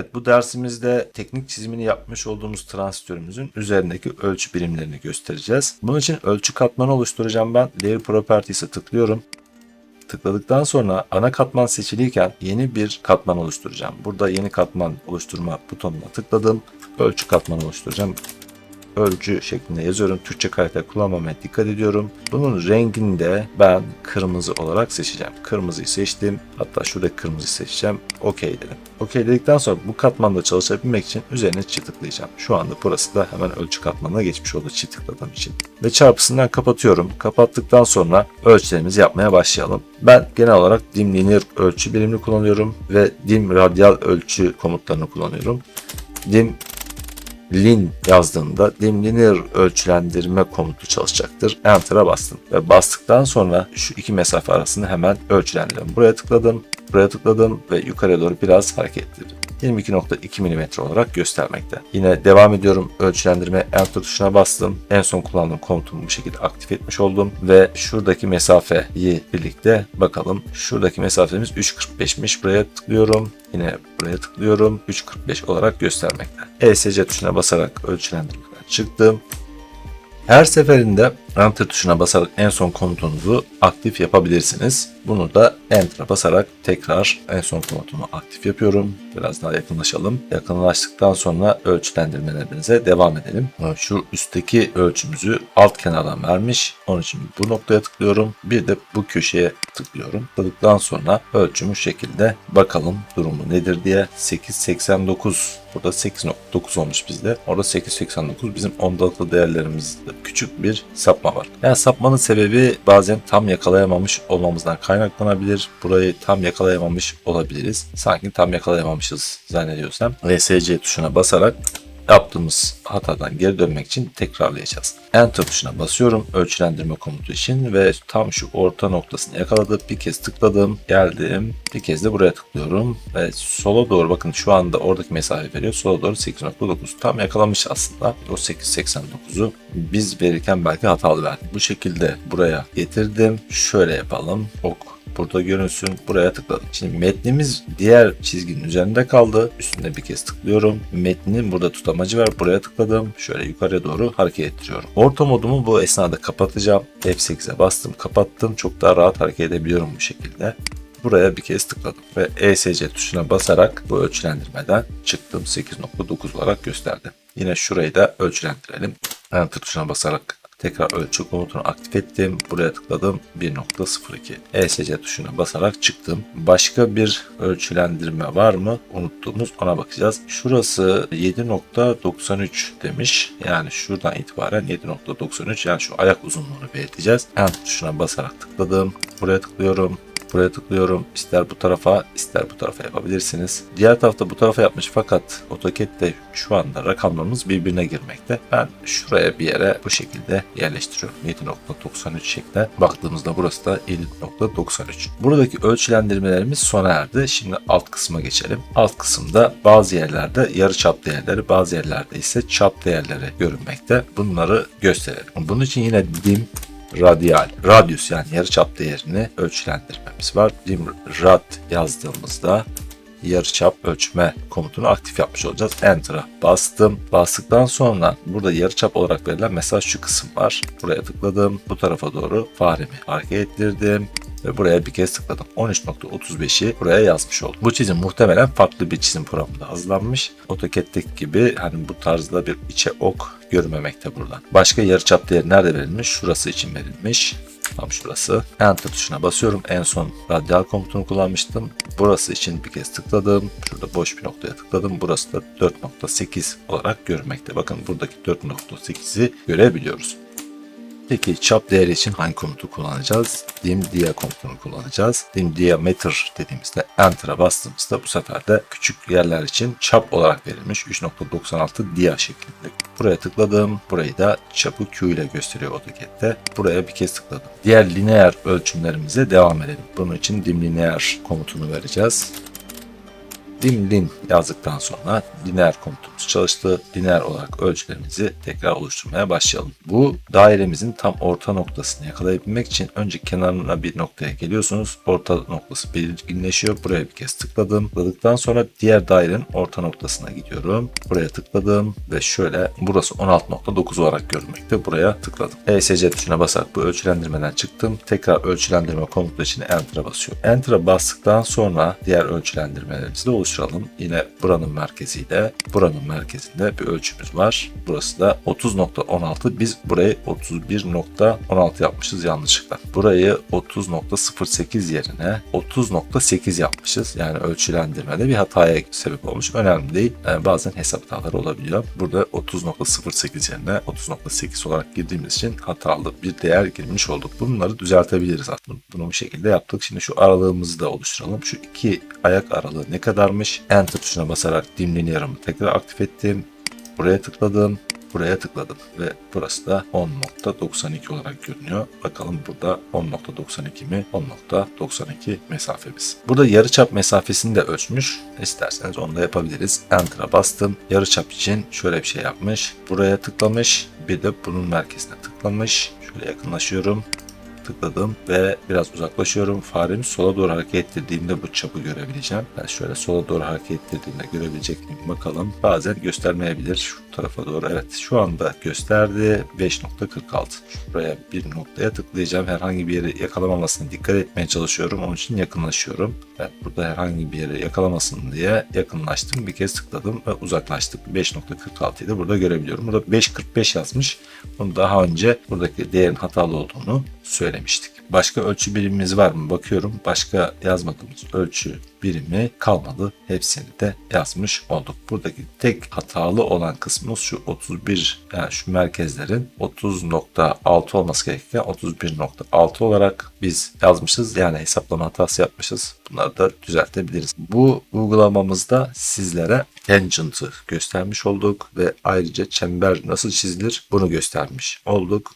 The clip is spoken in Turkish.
Evet, bu dersimizde teknik çizimini yapmış olduğumuz transistörümüzün üzerindeki ölçü birimlerini göstereceğiz. Bunun için ölçü katmanı oluşturacağım ben. Layer Properties'e tıklıyorum. Tıkladıktan sonra ana katman seçiliyken yeni bir katman oluşturacağım. Burada yeni katman oluşturma butonuna tıkladım. Ölçü katmanı oluşturacağım. Ölçü şeklinde yazıyorum. Türkçe karakter kullanmamaya dikkat ediyorum. Bunun rengini de ben kırmızı olarak seçeceğim. Kırmızıyı seçtim. Hatta şuradaki kırmızıyı seçeceğim. OK dedim. OK dedikten sonra bu katmanda çalışabilmek için üzerine çift tıklayacağım. Şu anda burası da hemen ölçü katmanına geçmiş oldu çift tıkladığım için. Ve çarpısından kapatıyorum. Kapattıktan sonra ölçülerimizi yapmaya başlayalım. Ben genel olarak dim linear ölçü birimini kullanıyorum ve dim radyal ölçü komutlarını kullanıyorum. Dim lin yazdığımda linear ölçülendirme komutu çalışacaktır. Enter'a bastım ve bastıktan sonra şu iki mesafe arasını hemen ölçülendirdim. Buraya tıkladım, buraya tıkladım ve yukarıya doğru biraz hareket ettirdim. 22.2 mm olarak göstermekte. Yine devam ediyorum ölçülendirme enter tuşuna bastım. En son kullandığım komutumu bu şekilde aktif etmiş oldum ve şuradaki mesafeyi birlikte bakalım. Şuradaki mesafemiz 3.45'miş. Buraya tıklıyorum. Yine buraya tıklıyorum. 3.45 olarak göstermekte. ESC tuşuna basarak ölçülendirmeden çıktım. Her seferinde Enter tuşuna basarak en son komutunuzu aktif yapabilirsiniz. Bunu da Enter'a basarak tekrar en son komutumu aktif yapıyorum. Biraz daha yakınlaşalım. Yakınlaştıktan sonra ölçülendirmelerimize devam edelim. Şu üstteki ölçümüzü alt kenardan vermiş. Onun için bu noktaya tıklıyorum. Bir de bu köşeye tıklıyorum. Tıkladıktan sonra ölçümü şekilde bakalım durumu nedir diye 8.89 burada 8.9 olmuş bizde. Orada 8.89 bizim ondalıklı değerlerimizde küçük bir sapma var. Yani sapmanın sebebi bazen tam yakalayamamış olmamızdan kaynaklanabilir. Burayı tam yakalayamamış olabiliriz. Sanki tam yakalayamamışız zannediyorsam. VSC tuşuna basarak yaptığımız hatadan geri dönmek için tekrarlayacağız. Enter tuşuna basıyorum ölçülendirme komutu için ve tam şu orta noktasını yakaladı. Bir kez tıkladım, geldim. Bir kez de buraya tıklıyorum ve sola doğru bakın şu anda oradaki mesafe veriyor. Sola doğru 8.9 tam yakalamış aslında. O 8.89'u biz verirken belki hatalı verdim. Bu şekilde buraya getirdim. Şöyle yapalım. Ok burada görünsün. Buraya tıkladım. Şimdi metnimiz diğer çizginin üzerinde kaldı. Üstüne bir kez tıklıyorum. Metnin burada tutamacı var. Buraya tıkladım. Şöyle yukarıya doğru hareket ettiriyorum. Orta modumu bu esnada kapatacağım. F8'e bastım kapattım. Çok daha rahat hareket edebiliyorum bu şekilde. Buraya bir kez tıkladım ve ESC tuşuna basarak bu ölçülendirmeden çıktım 8.9 olarak gösterdi. Yine şurayı da ölçülendirelim. Enter tuşuna basarak Tekrar ölçü komutunu aktif ettim. Buraya tıkladım. 1.02. ESC tuşuna basarak çıktım. Başka bir ölçülendirme var mı? Unuttuğumuz ona bakacağız. Şurası 7.93 demiş. Yani şuradan itibaren 7.93 yani şu ayak uzunluğunu belirteceğiz. Enter tuşuna basarak tıkladım. Buraya tıklıyorum. Buraya tıklıyorum. İster bu tarafa ister bu tarafa yapabilirsiniz. Diğer tarafta bu tarafa yapmış fakat AutoCAD'de şu anda rakamlarımız birbirine girmekte. Ben şuraya bir yere bu şekilde yerleştiriyorum. 7.93 şeklinde. Baktığımızda burası da 7.93. Buradaki ölçülendirmelerimiz sona erdi. Şimdi alt kısma geçelim. Alt kısımda bazı yerlerde yarı çap değerleri bazı yerlerde ise çap değerleri görünmekte. Bunları gösterelim. Bunun için yine dim radyal, radyus yani yarıçap değerini ölçülendirmemiz var. Dim rad yazdığımızda yarıçap ölçme komutunu aktif yapmış olacağız. Enter'a bastım. Bastıktan sonra burada yarıçap olarak verilen mesaj şu kısım var. Buraya tıkladım. Bu tarafa doğru faremi hareket ettirdim ve buraya bir kez tıkladım. 13.35'i buraya yazmış oldum. Bu çizim muhtemelen farklı bir çizim programında hazırlanmış. AutoCAD'deki gibi hani bu tarzda bir içe ok görmemekte buradan. Başka yarıçap değeri nerede verilmiş? Şurası için verilmiş. Tam şurası. Enter tuşuna basıyorum. En son radyal komutunu kullanmıştım. Burası için bir kez tıkladım. Şurada boş bir noktaya tıkladım. Burası da 4.8 olarak görmekte. Bakın buradaki 4.8'i görebiliyoruz. Peki çap değeri için hangi komutu kullanacağız? Dim dia komutunu kullanacağız. Dim diameter dediğimizde enter'a bastığımızda bu sefer de küçük yerler için çap olarak verilmiş 3.96 dia şeklinde. Buraya tıkladım. Burayı da çapı Q ile gösteriyor AutoCAD'de. Buraya bir kez tıkladım. Diğer lineer ölçümlerimize devam edelim. Bunun için dim lineer komutunu vereceğiz. Dim lin yazdıktan sonra lineer komutunu Toplamımız çalıştı. Lineer olarak ölçülerimizi tekrar oluşturmaya başlayalım. Bu dairemizin tam orta noktasını yakalayabilmek için önce kenarına bir noktaya geliyorsunuz. Orta noktası belirginleşiyor. Buraya bir kez tıkladım. Tıkladıktan sonra diğer dairenin orta noktasına gidiyorum. Buraya tıkladım ve şöyle burası 16.9 olarak görünmekte. Buraya tıkladım. ESC tuşuna basarak bu ölçülendirmeden çıktım. Tekrar ölçülendirme komutu için Enter'a basıyorum. Enter'a bastıktan sonra diğer ölçülendirmelerimizi de oluşturalım. Yine buranın merkeziyle buranın merkezinde bir ölçümüz var. Burası da 30.16. Biz burayı 31.16 yapmışız yanlışlıkla. Burayı 30.08 yerine 30.8 yapmışız. Yani ölçülendirmede bir hataya sebep olmuş. Önemli değil. Yani bazen hesap hataları olabiliyor. Burada 30.08 yerine 30.8 olarak girdiğimiz için hatalı bir değer girmiş olduk. Bunları düzeltebiliriz aslında. Bunu bu şekilde yaptık. Şimdi şu aralığımızı da oluşturalım. Şu iki ayak aralığı ne kadarmış? Enter tuşuna basarak dim tekrar aktif ettim. Buraya tıkladım. Buraya tıkladım ve burası da 10.92 olarak görünüyor. Bakalım burada 10.92 mi? 10.92 mesafemiz. Burada yarıçap mesafesini de ölçmüş. İsterseniz onu da yapabiliriz. Enter'a bastım. Yarıçap için şöyle bir şey yapmış. Buraya tıklamış. Bir de bunun merkezine tıklamış. Şöyle yakınlaşıyorum tıkladım ve biraz uzaklaşıyorum. Faremi sola doğru hareket ettirdiğimde bu çapı görebileceğim. Ben şöyle sola doğru hareket ettirdiğimde görebilecek miyim bakalım. Bazen göstermeyebilir. Tarafa doğru evet şu anda gösterdi 5.46. Şuraya bir noktaya tıklayacağım. Herhangi bir yeri yakalamamasına dikkat etmeye çalışıyorum. Onun için yakınlaşıyorum. Evet burada herhangi bir yere yakalamasın diye yakınlaştım. Bir kez tıkladım ve uzaklaştık. 5.46'yı da burada görebiliyorum. Burada 5.45 yazmış. Bunu daha önce buradaki değerin hatalı olduğunu söylemiştik. Başka ölçü birimimiz var mı? Bakıyorum. Başka yazmadığımız ölçü birimi kalmadı. Hepsini de yazmış olduk. Buradaki tek hatalı olan kısmımız şu 31 yani şu merkezlerin 30.6 olması gerekirken 31.6 olarak biz yazmışız. Yani hesaplama hatası yapmışız. Bunları da düzeltebiliriz. Bu uygulamamızda sizlere tangent'ı göstermiş olduk ve ayrıca çember nasıl çizilir bunu göstermiş olduk.